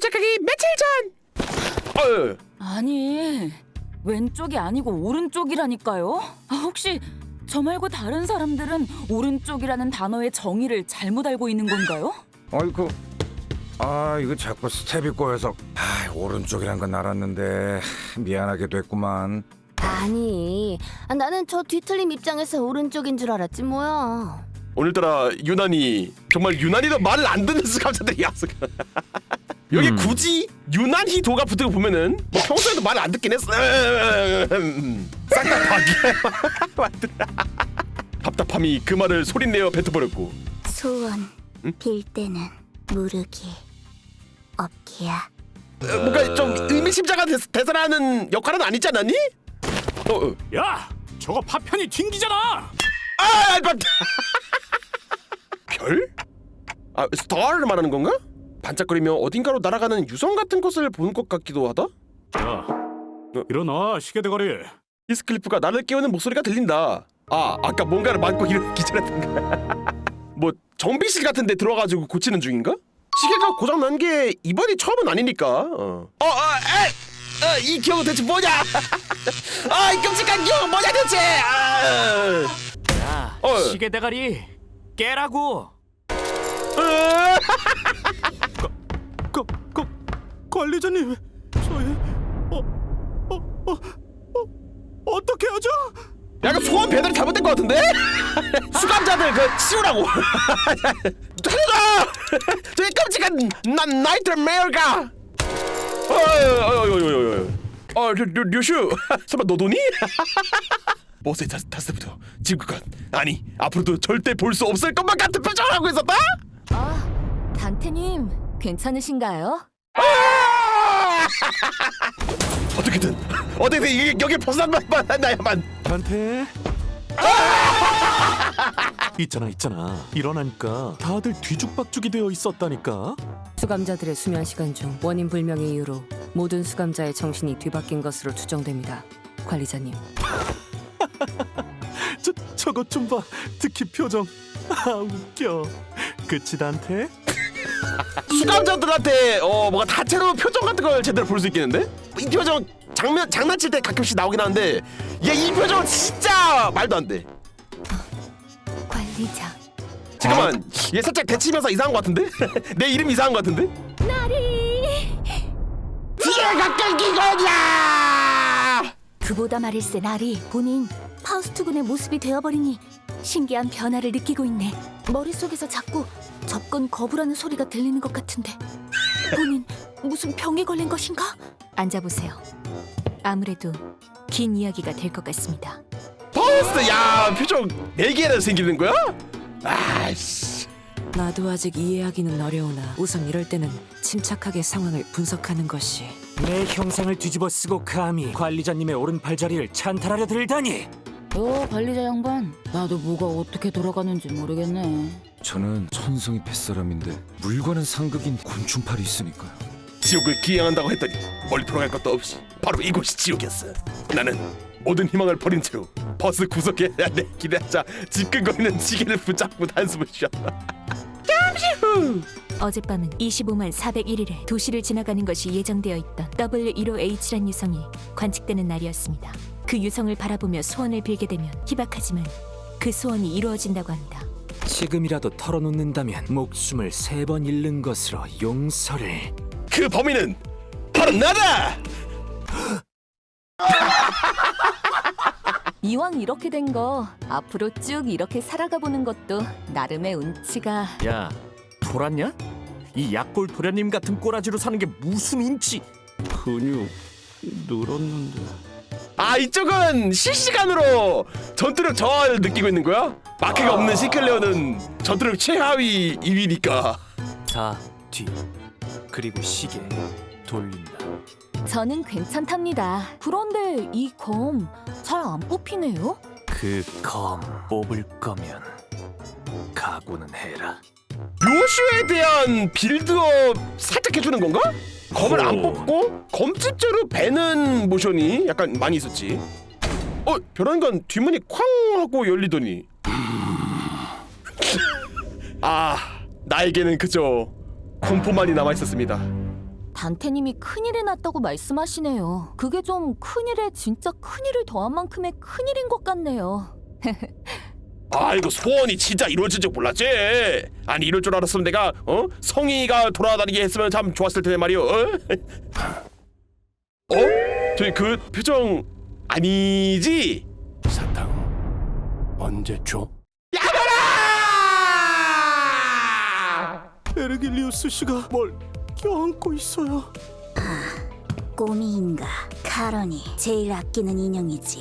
도착하기 며칠 전. 어, 아니 왼쪽이 아니고 오른쪽이라니까요. 아, 혹시 저 말고 다른 사람들은 오른쪽이라는 단어의 정의를 잘못 알고 있는 건가요? 아이고 아 이거 자꾸 스텝이 꼬여서 아 오른쪽이란 건 알았는데 미안하게 됐구만 아니, 아, 나는 저 뒤틀림 입장에서 오른쪽인 줄 알았지 뭐야. 오늘따라 유난히 정말 유난히도 말을 안 듣는 수감자들이 왔어. 여기 음. 굳이 유난히 도가 붙은 거 보면은 뭐 평소에도 말을 안 듣긴 했어. 싹다 파기야. 답답함이 그 말을 소리내어 뱉어버렸고. 소원 빌 때는 무르기 없기야. 어, 뭔가 좀 의미심장한 대- 대사라는 역할은 아니지 않았니? 어, 어. 야, 저거 파편이 튕기잖아. 아, 반... 별? 아, 스타를 말하는 건가? 반짝거리며 어딘가로 날아가는 유성 같은 것을 보는 것 같기도 하다. 야, 일어나 시계 대가리. 히스클리프가 나를 깨우는 목소리가 들린다. 아, 아까 뭔가를 맞고 일어나기 전에던가. 뭐 정비실 같은데 들어가지고 고치는 중인가? 시계가 고장 난 게 이번이 처음은 아니니까. 어, 어, 어, 에, 어, 이 기억은 대체 뭐냐? 아, 이 끔찍한 기억 은 뭐냐 대체? 아, 야, 어. 시계 대가리 깨라고. 거, 거, 관리자님, 저희 어, 어, 어, 어, 어떻게 하죠? 약간 소원 배달이 잘못된 것 같은데? 수감자들 그 치우라고 살려라! 저기 끔찍한 난 나이트 메어가 어어어어어어 어 류- 류슈 설마 너 돈이? 버스에 탔, 탔을 때부터 지금껏 아니 앞으로도 절대 볼 수 없을 것만 같은 표정을 하고 있었다? 아 단테님 괜찮으신가요? 아! 어떻게든 어떻게든 이- 여기 벗어나만 나야만 단테 있잖아 있잖아 일어나니까 다들 뒤죽박죽이 되어 있었다니까 수감자들의 수면 시간 중 원인 불명의 이유로 모든 수감자의 정신이 뒤바뀐 것으로 추정됩니다. 관리자님. 저, 저것 좀봐 특히 표정 아 웃겨 그치 단테? 수감자들한테 어 뭔가 다채로운 표정 같은 걸 제대로 볼 수 있겠는데? 이 표정 장면 장난칠 때 가끔씩 나오긴 하는데 얘 이 표정 진짜 말도 안 돼. 관리자. 잠깐만 얘 살짝 대치면서 이상한 것 같은데? 내 이름 이상한 것 같은데? 나리. 뒤에가 끌기거냐! 그보다 말일세 나리 본인 파우스트 군의 모습이 되어버리니 신기한 변화를 느끼고 있네. 머릿속에서 자꾸 접근 거부라는 소리가 들리는 것 같은데 본인 무슨 병에 걸린 것인가? 앉아보세요. 아무래도 긴 이야기가 될 것 같습니다. 버스 야 표정 네 개나 생기는 거야? 아씨 나도 아직 이해하기는 어려우나 우선 이럴 때는 침착하게 상황을 분석하는 것이 내 형상을 뒤집어 쓰고 감히 관리자님의 오른팔 자리를 찬탈하려 들다니 요 관리자 양반 나도 뭐가 어떻게 돌아가는지 모르겠네. 저는 천성이 뱃사람인데 물과는 상극인 곤충팔이 있으니까요 지옥을 기양한다고 했더니 멀리 돌아갈 것도 없이 바로 이곳이 지옥이었어. 나는 모든 희망을 버린 채로 버스 구석에 내 기대하자 지끈거리는 지게를 붙잡고 한숨을 쉬었다. 잠시 후 어젯밤은 25만 401일에 도시를 지나가는 것이 예정되어 있던 W15H란 유성이 관측되는 날이었습니다. 그 유성을 바라보며 소원을 빌게 되면 희박하지만 그 소원이 이루어진다고 한다. 지금이라도 털어놓는다면 목숨을 세 번 잃는 것으로 용서를 그 범인은 바로 나다. 이왕 이렇게 된 거 앞으로 쭉 이렇게 살아가 보는 것도 나름의 운치가 야, 돌았냐? 이 약골 도련님 같은 꼬라지로 사는 게 무슨 운치? 근육 늘었는데 아 이쪽은 실시간으로 전투력 저하를 느끼고 있는 거야? 마크가 없는 시클레어는 전투력 최하위 2위니까 다 뒤 그리고 시계 돌린다 저는 괜찮답니다. 그런데 이 검 잘 안 뽑히네요. 그 검 뽑을 거면 각오는 해라 요슈에 대한 빌드업 살짝 해주는 건가? 검을 안 오. 뽑고 검집제로 베는 모션이 약간 많이 있었지 어? 벼랑간 뒷문이 쾅 하고 열리더니 아 나에게는 그저 공포만이 남아 있었습니다 단테님이 큰일이 났다고 말씀하시네요. 그게 좀 큰일에 진짜 큰일을 더한 만큼의 큰일인 것 같네요. 아 이거 소원이 진짜 이루어질 줄 몰랐지 아니 이럴 줄 알았으면 내가 어 성희가 돌아다니게 했으면 참 좋았을 텐데 말이오 어? 어? 저기 그 표정 아니지? 사탕 언제 줘? 야가라! 에르길리우스 씨가 뭘 껴안고 있어요. 꼬미인가 카런이 제일 아끼는 인형이지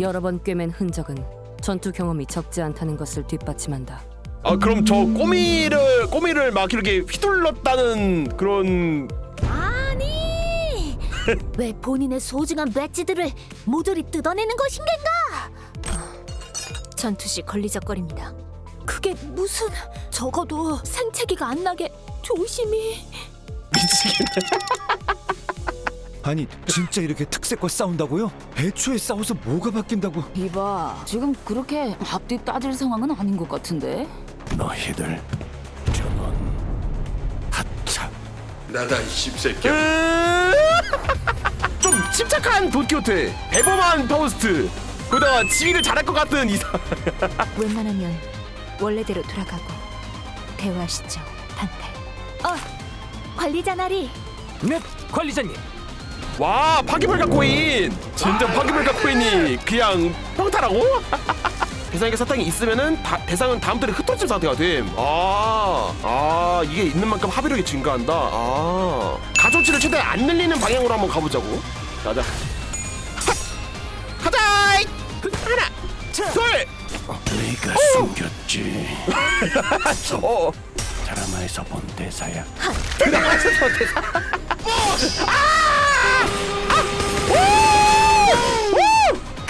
여러 번 꿰맨 흔적은 전투 경험이 적지 않다는 것을 뒷받침한다. 아 그럼 저 꼬미를 꼬미를 막 이렇게 휘둘렀다는 그런 아니! 왜 본인의 소중한 배지들을 모조리 뜯어내는 것인가? 전투 시 걸리적거립니다. 그게 무슨 적어도 생채기가 안 나게 조심히. 미치겠네 아니 진짜 이렇게 특색과 싸운다고요? 애초에 싸워서 뭐가 바뀐다고? 이봐, 지금 그렇게 앞뒤 따질 상황은 아닌 것 같은데. 너희들 전원 하차. 나다 이 씹새끼야 좀 침착한 돈키호테 대범한 파우스트 거기다가 지휘를 잘할 것 같은 이사 웬만하면 원래대로 돌아가고 대화하시죠, 단테. 어, 관리자 나리. 네, 관리자님. 와 파기불가 코인 진짜 파기불가 코인이 그냥 평타라고? 대상에게 사탕이 있으면은 다, 대상은 다음 턴에 흩어진 상태가 됨. 아, 아 이게 있는 만큼 합의력이 증가한다. 아 가조치를 최대한 안 늘리는 방향으로 한번 가보자고. 가자. 핫! 가자! 하나, 둘. 네가 숨겼지. 어, 드라마에서 본 대사야. 대상에서 대상.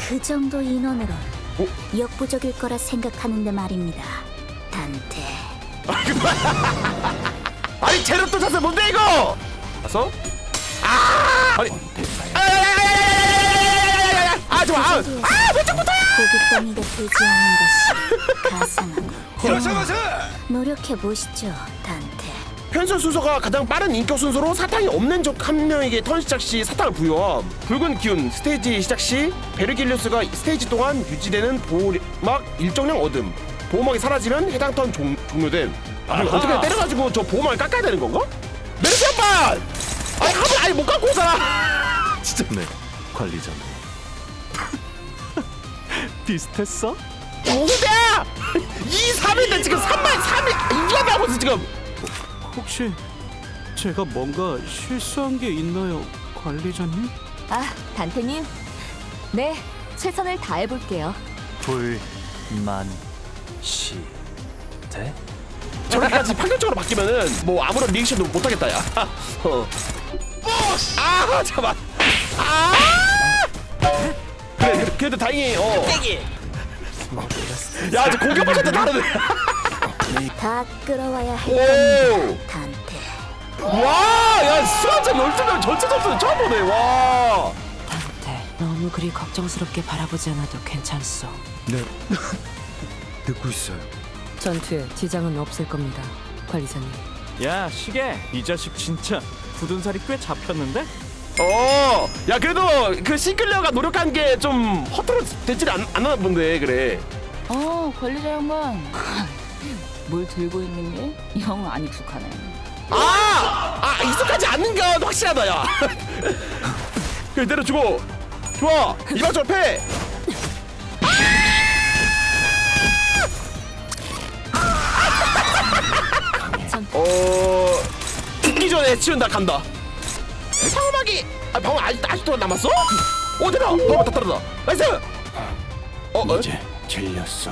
그 정도 인원으로 어? 역부족일 거라 생각하는데 말입니다 단테 아니 제로또 자세 뭔데 이거? 봤어? 아! 아니. 아 좋아. 아, 고깃덩이가 되지 않는 것이 가상하고 노력해 보시죠 단테 편선 순서가 가장 빠른 인격 순서로 사탕이 없는 적 한 명에게 턴 시작 시 사탕을 부여함. 붉은 기운 스테이지 시작 시 베르길리우스가 스테이지 동안 유지되는 보호막 일정량 얻음. 보호막이 사라지면 해당 턴 종, 종료됨. 아, 어떻게 때려가지고 저 보호막을 깎아야 되는 건가? 메르시 한번! 아니 한번 아니 못 깎고 오잖아. 진짜. 네, 관리자님. 비슷했어? 오대야! 2, 3인데 지금 3만 3이 이게 하고 있어 지금. 혹시 제가 뭔가 실수한 게 있나요, 관리자님? 아, 단테님. 네, 최선을 다해볼게요. 불만 시 대. 저렇게까지 판결적으로 바뀌면은 뭐 아무런 리액션도 못 하겠다 야. 어. 아 잠깐. 아. 그래 그래, 그래도 다행히 어. 야, 저 공격받을 때 다르네. 다 끌어와야 할 오. 겁니다 단테 와, 야, 수환자 12명 전체 점수는 처음 보네. 와. 단테, 너무 그리 걱정스럽게 바라보지 않아도 괜찮소. 네 듣고 있어요. 전투에 지장은 없을 겁니다. 관리자님. 야, 시계. 이 자식 진짜 굳은 살이 꽤 잡혔는데? 어, 야, 그래도 그 싱클레어가 노력한 게 좀 허투루 되질 않, 않나 본데, 그래. 어, 관리자 양반. 뭘 들고 있는 게 영 안 익숙하네. 아! 아, 익숙하지 않는 건 확실하다, 야. 그래, 내려주고. 좋아. 이방 접해. 어, 죽기 전에 치운다 간다. 방어막이. 아, 방어 아직 아직도 남았어? 오, 대박. 방어 다 떨어져. 나이스. 어, 어? 이제 질렸어.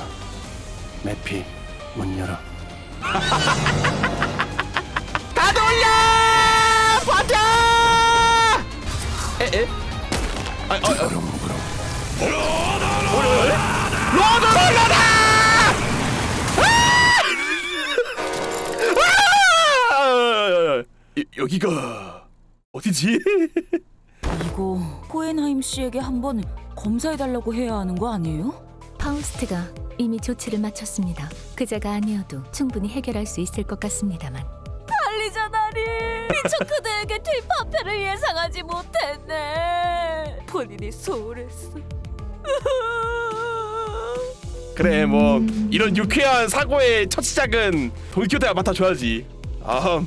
매피 문 열어. 다 돌려! 버텨! 에, 에? 아, 아, 아. 그럼 그럼. 로드롤러다! 아! 여- 여기가 어디지? 이거 호엔하임 씨에게 한번 검사해달라고 해야 하는 거 아니에요? 파우스트가 이미 조치를 마쳤습니다. 그자가 아니어도 충분히 해결할 수 있을 것 같습니다만. 아니잖아니. 미처 그대에게 뒷파편을 예상하지 못했네. 본인이 소홀했어. 그래 뭐 이런 유쾌한 사고의 첫 시작은 돈키호테가 맡아줘야지 아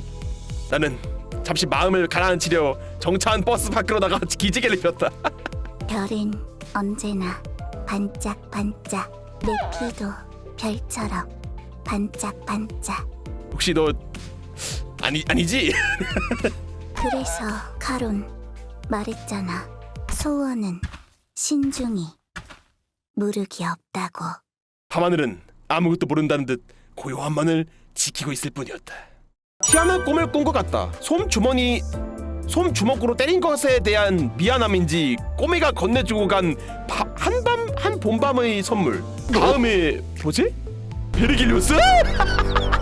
나는 잠시 마음을 가라앉히려 정차한 버스 밖으로 나가 기지개를 폈다 별은 언제나 반짝반짝 내 피도 별처럼 반짝반짝. 혹시 너 아니 아니지? 그래서 카론 말했잖아. 소원은 신중히 무르기 없다고. 밤하늘은 아무것도 모른다는 듯 고요한 만을 지키고 있을 뿐이었다. 희한한 꿈을 꾼 것 같다. 솜 주머니 솜 주먹으로 때린 것에 대한 미안함인지 꼬미가 건네주고 간 한밤 한 봄밤의 선물 다음에 뭐지? 베르길리우스?